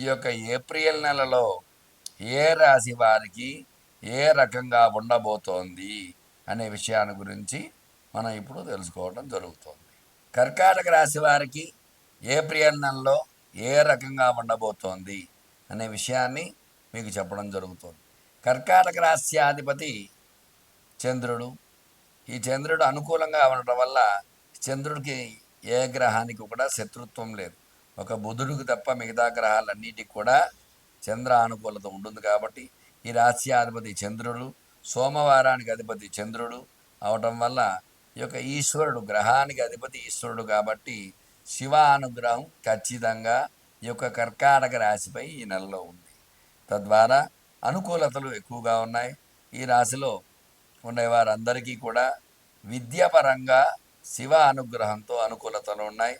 ఈ యొక్క ఏప్రిల్ నెలలో ఏ రాశి వారికి ఏ రకంగా ఉండబోతోంది అనే విషయాన్ని గురించి మనం ఇప్పుడు తెలుసుకోవడం జరుగుతుంది. కర్కాటక రాశి వారికి ఏప్రిల్ నెలలో ఏ రకంగా ఉండబోతోంది అనే విషయాన్ని మీకు చెప్పడం జరుగుతుంది. కర్కాటక రాశ్యాధిపతి చంద్రుడు. ఈ చంద్రుడు అనుకూలంగా ఉండటం వల్ల చంద్రుడికి ఏ గ్రహానికి కూడా శత్రుత్వం లేదు. ఒక బుధుడికి తప్ప మిగతా గ్రహాలన్నిటికి కూడా చంద్ర అనుకూలత ఉంటుంది కాబట్టి ఈ రాశ్యాధిపతి చంద్రుడు సోమవారానికి అధిపతి చంద్రుడు అవటం వల్ల ఈ యొక్క ఈశ్వరుడు గ్రహానికి అధిపతి ఈశ్వరుడు కాబట్టి శివ అనుగ్రహం ఖచ్చితంగా ఈ యొక్క కర్కాటక రాశిపై ఈ నెలలో ఉంది. తద్వారా అనుకూలతలు ఎక్కువగా ఉన్నాయి. ఈ రాశిలో ఉండే వారందరికీ కూడా విద్యాపరంగా శివ అనుగ్రహంతో అనుకూలతలు ఉన్నాయి.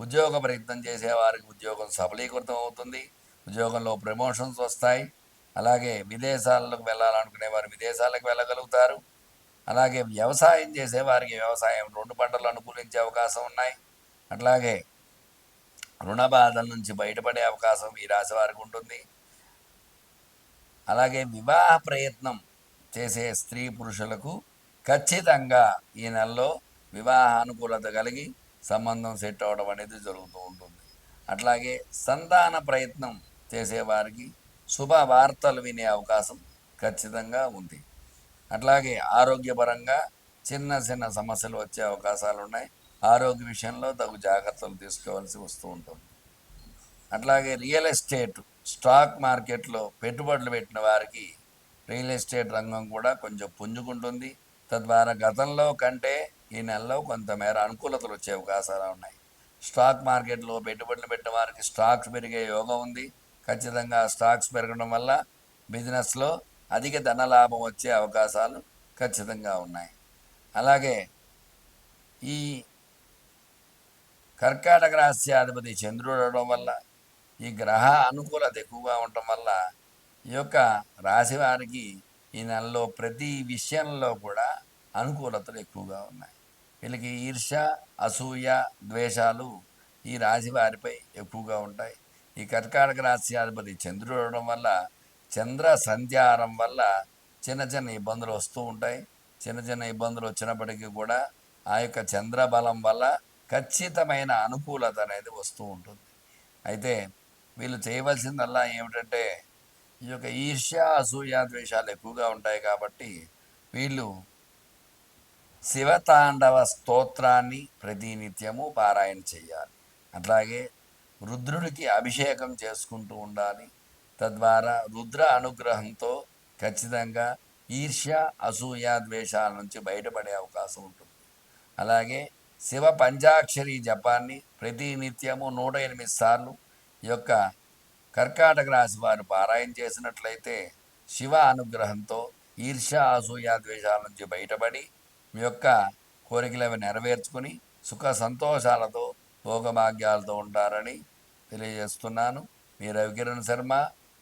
ఉద్యోగ ప్రయత్నం చేసేవారికి ఉద్యోగం సఫలీకృతం అవుతుంది. ఉద్యోగంలో ప్రమోషన్స్ వస్తాయి. అలాగే విదేశాలకు వెళ్ళాలనుకునే వారు విదేశాలకు వెళ్ళగలుగుతారు. అలాగే వ్యవసాయం చేసేవారికి వ్యవసాయం రెండు పంటలు అనుకూలించే అవకాశం ఉన్నాయి. అట్లాగే రుణ బాధల నుంచి బయటపడే అవకాశం ఈ రాశి వారికి ఉంటుంది. అలాగే వివాహ ప్రయత్నం చేసే స్త్రీ పురుషులకు ఖచ్చితంగా ఈ నెలలో వివాహ అనుకూలత కలిగి సంబంధం సెట్ అవడం అనేది జరుగుతూ ఉంటుంది. అట్లాగే సంతాన ప్రయత్నం చేసేవారికి శుభ వార్తలు వినే అవకాశం ఖచ్చితంగా ఉంది. అట్లాగే ఆరోగ్యపరంగా చిన్న చిన్న సమస్యలు వచ్చే అవకాశాలు ఉన్నాయి. ఆరోగ్య విషయంలో తగు జాగ్రత్తలు తీసుకోవాల్సి వస్తూ ఉంటుంది. అట్లాగే రియల్ ఎస్టేట్ స్టాక్ మార్కెట్లో పెట్టుబడులు పెట్టిన వారికి రియల్ ఎస్టేట్ రంగం కూడా కొంచెం పుంజుకుంటుంది. తద్వారా గతంలో కంటే ఈ నెలలో కొంతమేర అనుకూలతలు వచ్చే అవకాశాలు ఉన్నాయి. స్టాక్ మార్కెట్లో పెట్టుబడులు పెట్టిన వారికి స్టాక్స్ పెరిగే యోగం ఉంది. ఖచ్చితంగా స్టాక్స్ పెరగడం వల్ల బిజినెస్లో అధిక ధన లాభం వచ్చే అవకాశాలు ఖచ్చితంగా ఉన్నాయి. అలాగే ఈ కర్కాటక రాశ్యాధిపతి చంద్రుడు అవడం వల్ల ఈ గ్రహ అనుకూలత ఎక్కువగా ఉండటం వల్ల ఈ యొక్క రాశి వారికి ఈ నెలలో ప్రతి విషయంలో కూడా అనుకూలతలు ఎక్కువగా ఉన్నాయి. వీళ్ళకి ఈర్ష అసూయ ద్వేషాలు ఈ రాశి వారిపై ఎక్కువగా ఉంటాయి. ఈ కర్కాటక రాశ్యాధిపతి చంద్రుడు అవడం వల్ల చంద్ర సంధ్యారం వల్ల చిన్న చిన్న ఇబ్బందులు వస్తూ ఉంటాయి. చిన్న చిన్న ఇబ్బందులు వచ్చినప్పటికీ కూడా ఆ యొక్క చంద్ర బలం వల్ల ఖచ్చితమైన అనుకూలత అనేది వస్తూ ఉంటుంది. అయితే వీళ్ళు చేయవలసిందల్లా ఏమిటంటే ఈ యొక్క ఈర్ష్య అసూయ ద్వేషాలు ఎక్కువగా ఉంటాయి కాబట్టి వీళ్ళు శివతాండవ స్తోత్రాన్ని ప్రతినిత్యము పారాయణ చేయాలి. అట్లాగే రుద్రుడికి అభిషేకం చేసుకుంటూ ఉండాలి. తద్వారా రుద్ర అనుగ్రహంతో ఖచ్చితంగా ఈర్ష్య అసూయ ద్వేషాల నుంచి బయటపడే అవకాశం ఉంటుంది. అలాగే శివ పంచాక్షరి జపాన్ని ప్రతినిత్యము నూట ఎనిమిది సార్లు ఈ యొక్క కర్కాటక రాశి వారు పారాయణ చేసినట్లయితే శివ అనుగ్రహంతో ఈర్ష్య అసూయ ద్వేషాల నుంచి బయటపడి మీ యొక్క కోరికలు అవి నెరవేర్చుకుని సుఖ సంతోషాలతో భోగభాగ్యాలతో ఉంటారని తెలియజేస్తున్నాను. మీ రవికిరణ్ శర్మ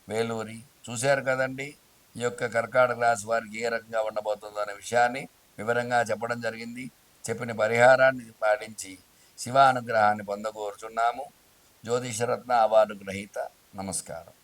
వేలూరి చూశారు కదండి? ఈ యొక్క కర్కాటక రాశి వారికి ఏ రకంగా ఉండబోతుందో అనే విషయాన్ని వివరంగా చెప్పడం జరిగింది. చెప్పిన పరిహారాన్ని పాటించి శివానుగ్రహాన్ని పొందగోరుచున్నాము. జ్యోతిషరత్న అవార్డు గ్రహీత. నమస్కారం.